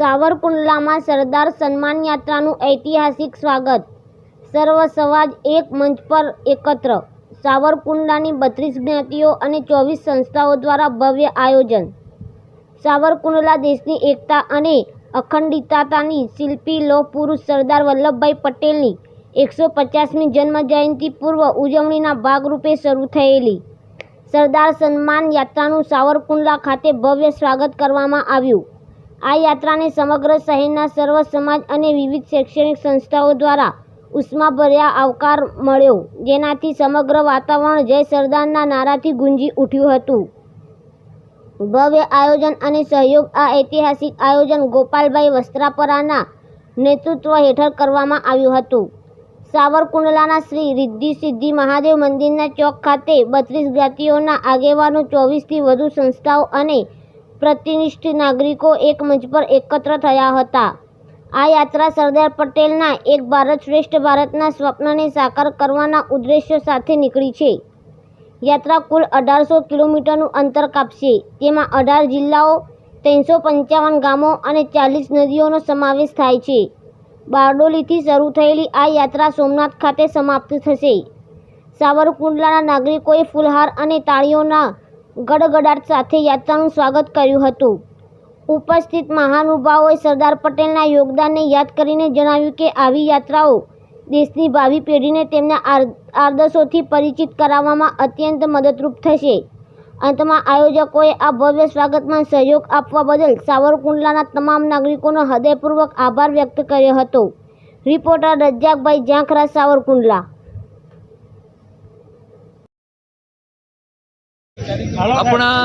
સાવરકુંડલામાં સરદાર સન્માન યાત્રાનું ઐતિહાસિક સ્વાગત. સર્વ સમાજ એક મંચ પર એકત્ર. સાવરકુંડલાની બત્રીસ જ્ઞાતિઓ અને ચોવીસ સંસ્થાઓ દ્વારા ભવ્ય આયોજન. સાવરકુંડલા દેશની એકતા અને અખંડિતતાની શિલ્પી લોહ પુરુષ સરદાર વલ્લભભાઈ પટેલની એકસો પચાસમી જન્મ જયંતિ પૂર્વ ઉજવણીના ભાગરૂપે શરૂ થયેલી. સરદાર સન્માન યાત્રાનું સાવરકુંડલા ખાતે ભવ્ય સ્વાગત કરવામાં આવ્યું. આ યાત્રાને સમગ્ર શહેરના સર્વ સમાજ અને વિવિધ શૈક્ષણિક સંસ્થાઓ દ્વારા ઉષ્માભર્યા આવકાર મળ્યો, જેનાથી સમગ્ર વાતાવરણ જય સરદારના નારાથી ગુંજી ઉઠ્યું હતું. ભવ્ય આયોજન અને સહયોગ આ ઐતિહાસિક આયોજન ગોપાલભાઈ વસ્ત્રાપરાના નેતૃત્વ હેઠળ કરવામાં આવ્યું હતું. સાવરકુંડલાના શ્રી રિદ્ધિ સિદ્ધિ મહાદેવ મંદિરના ચોક ખાતે બત્રીસ જ્ઞાતિઓના આગેવાનો, ચોવીસથી વધુ સંસ્થાઓ અને પ્રતિનિષ્ઠ નાગરિકો એક મંચ પર એકત્ર થયા હતા. આ યાત્રા સરદાર પટેલના એક ભારત શ્રેષ્ઠ ભારતના સ્વપ્નને સાકાર કરવાના ઉદ્દેશ્ય સાથે નીકળી છે. યાત્રા કુલ અઢારસો કિલોમીટરનું અંતર કાપશે. તેમાં અઢાર જિલ્લાઓ, ત્રણસો પંચાવન ગામો અને ચાલીસ નદીઓનો સમાવેશ થાય છે. બારડોલીથી શરૂ થયેલી આ યાત્રા સોમનાથ ખાતે સમાપ્ત થશે. સાવરકુંડલાના નાગરિકોએ ફૂલહાર અને તાળીઓના ગડગડાટ સાથે યાત્રાનું સ્વાગત કર્યું હતું. ઉપસ્થિત મહાનુભાવોએ સરદાર પટેલના યોગદાનને યાદ કરીને જણાવ્યું કે આવી યાત્રાઓ દેશની ભાવિ પેઢીને તેમના આદર્શોથી પરિચિત કરાવવામાં અત્યંત મદદરૂપ થશે. અંતમાં આયોજકોએ આ ભવ્ય સ્વાગતમાં સહયોગ આપવા બદલ સાવરકુંડલાના તમામ નાગરિકોનો હૃદયપૂર્વક આભાર વ્યક્ત કર્યો હતો. રિપોર્ટર રજાકભાઈ ઝાંખરા, સાવરકુંડલા. આપણા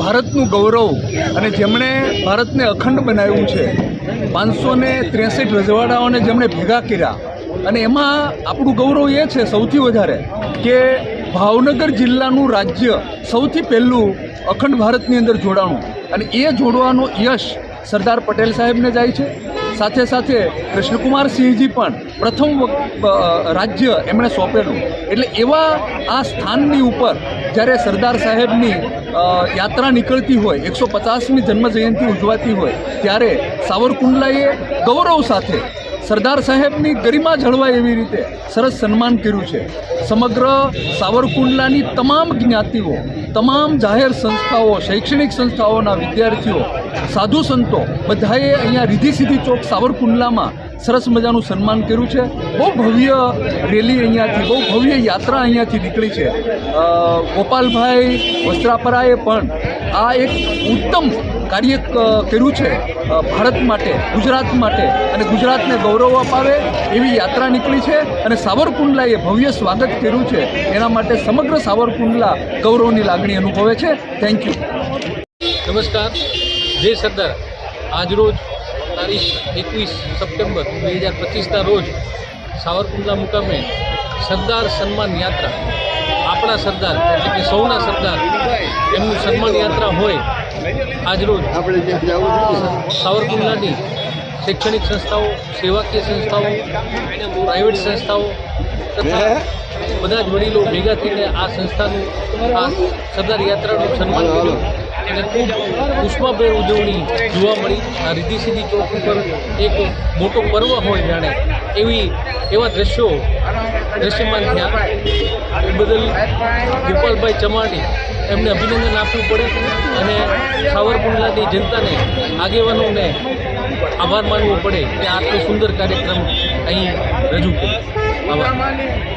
ભારતનું ગૌરવ અને જેમણે ભારતને અખંડ બનાવ્યું છે, પાંચસો ને ત્રેસઠ રજવાડાઓને જેમણે ભેગા કર્યા, અને એમાં આપણું ગૌરવ એ છે સૌથી વધારે કે ભાવનગર જિલ્લાનું રાજ્ય સૌથી પહેલું અખંડ ભારતની અંદર જોડાણું. અને એ જોડવાનો યશ સરદાર પટેલ સાહેબને જાય છે સાથે સાથે કૃષ્ણકુમાર સિંહજી પણ પ્રથમ રાજ્ય એમણે સોંપેલું. એટલે એવા આ સ્થાનની ઉપર જ્યારે સરદાર સાહેબની યાત્રા નીકળતી હોય, એકસો પચાસમી જન્મજયંતિ ઉજવાતી હોય, ત્યારે સાવરકુંડલાએ ગૌરવ સાથે સરદાર સાહેબની ગરિમા જળવાય એવી રીતે સરસ સન્માન કર્યું છે. સમગ્ર સાવરકુંડલાની તમામ જ્ઞાતિઓ, તમામ જાહેર સંસ્થાઓ, શૈક્ષણિક સંસ્થાઓના વિદ્યાર્થીઓ, સાધુ સંતો બધાએ અહીંયા રીધી સીધી ચોક સાવરકુંડલામાં સરસ મજાનું સન્માન કર્યું છે. બહુ ભવ્ય રેલી અહીંયાથી, બહુ ભવ્ય યાત્રા અહીંયાથી નીકળી છે. ગોપાલભાઈ વસ્ત્રાપરાએ પણ આ એક ઉત્તમ કાર્ય કર્યું છે ભારત માટે, ગુજરાત માટે, અને ગુજરાતને ગૌરવ અપાવે એવી યાત્રા નીકળી છે અને સાવરકુંડલાએ ભવ્ય સ્વાગત કર્યું છે. એના માટે સમગ્ર સાવરકુંડલા ગૌરવની લાગણી અનુભવે છે. થેન્ક યુ નમસ્કાર. જય સરદાર. આજરોજ તારીખ એકવીસ સપ્ટેમ્બર બે હજાર પચીસના રોજ સાવરકુંડલા મુકામે સરદાર સન્માન યાત્રા. આપણા સરદાર એટલે કે સૌના સરદાર એમનું સન્માન યાત્રા હોય આજરોજ સાવરકુંડલાની શૈક્ષણિક સંસ્થાઓ સેવાકીય સંસ્થાઓ પ્રાઇવેટ સંસ્થાઓ તથા બધા જ વડીલો ભેગા થઈને આ સંસ્થાનું આ સરદાર યાત્રાનું સન્માન કર્યું. અને ખૂબ પુષ્પાભેર ઉજવણી જોવા મળી. આ રીધી સીધી ચોક ઉપર એક મોટો પર્વ હોય જાણે. એવી એવા દ્રશ્યો દ્રશ્યમાન થયા. એ બદલ ગોપાલભાઈ ચમાણી એમને અભિનંદન આપવું પડે અને સાવરકુંડલાની જનતાને આગેવાનોને આભાર માનવો પડે કે આટલો સુંદર કાર્યક્રમ અહીં રજૂ કર્યો. આભાર.